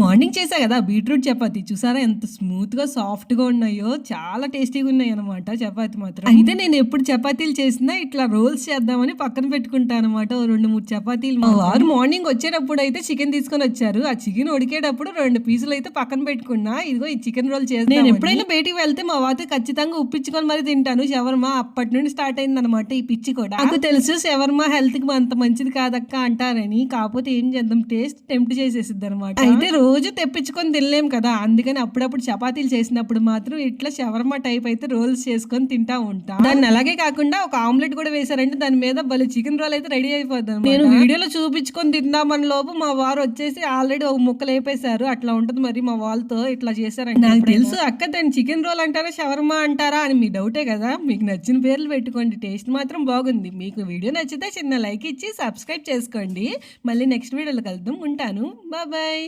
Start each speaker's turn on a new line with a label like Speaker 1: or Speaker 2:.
Speaker 1: Morning చేసా కదా beetroot chapati. చూసారా ఎంత స్మూత్గా సాఫ్ట్గా ఉన్నాయో? చాలా టేస్టీగా ఉన్నాయి అనమాట చపాతి మాత్రం. అయితే నేను ఎప్పుడు చపాతీలు చేసినా ఇట్లా రోల్స్ చేద్దామని పక్కన పెట్టుకుంటాను అనమాట రెండు మూడు చపాతీలు మా వారు మార్నింగ్ వచ్చేటప్పుడు అయితే చికెన్ తీసుకొని వచ్చారు. ఆ చికెన్ ఉడికేటప్పుడు రెండు పీసులు అయితే పక్కన పెట్టుకున్నా. ఇదిగో ఈ చికెన్ రోల్ చేస్తాను నేను ఎప్పుడైనా బయటికి వెళ్తే మా వారితో ఖచ్చితంగా ఉప్పించుకొని మరి తింటాను. షవర్మా అప్పటి నుండి స్టార్ట్ అయింది అనమాట ఈ పిచ్చి కూడా. నాకు తెలుసు షవర్మా హెల్త్కి అంత మంచిది కాదక్క అంటారని. కాకపోతే ఏం చేద్దాం? టేస్ట్ టెంప్ట్ చేసేసిద్ది అనమాట అయితే రోజు తెప్పించుకొని తినలేం కదా. అందుకని అప్పుడప్పుడు చపాతీలు చేసినప్పుడు మాత్రం ఇట్లా షవర్మా టైప్ అయితే రోల్స్ చేసుకొని తింటా ఉంటా. దాన్ని అలాగే కాకుండా ఒక ఆమ్లెట్ కూడా వేసారంటే దాని మీద భలే చికెన్ రోల్ అయితే రెడీ అయిపోతుంది నేను వీడియోలో చూపించుకొని తిందామని లోపు మా వారు వచ్చేసి ఆల్రెడీ ఒక ముక్క లేపేశారు అట్లా ఉంటది మరి మా వాళ్ళతో ఇట్లా చేశారంటే నాకు తెలుసు అక్క దాన్ని చికెన్ రోల్ అంటారా షవర్మా అంటారా అని మీ డౌటే కదా. మీకు నచ్చిన పేర్లు పెట్టుకోండి. టేస్ట్ మాత్రం బాగుంది. మీకు వీడియో నచ్చితే చిన్న లైక్ ఇచ్చి సబ్స్క్రైబ్ చేసుకోండి. మళ్ళీ నెక్స్ట్ వీడియోలో కలుద్దాం. ఉంటాను. బాయ్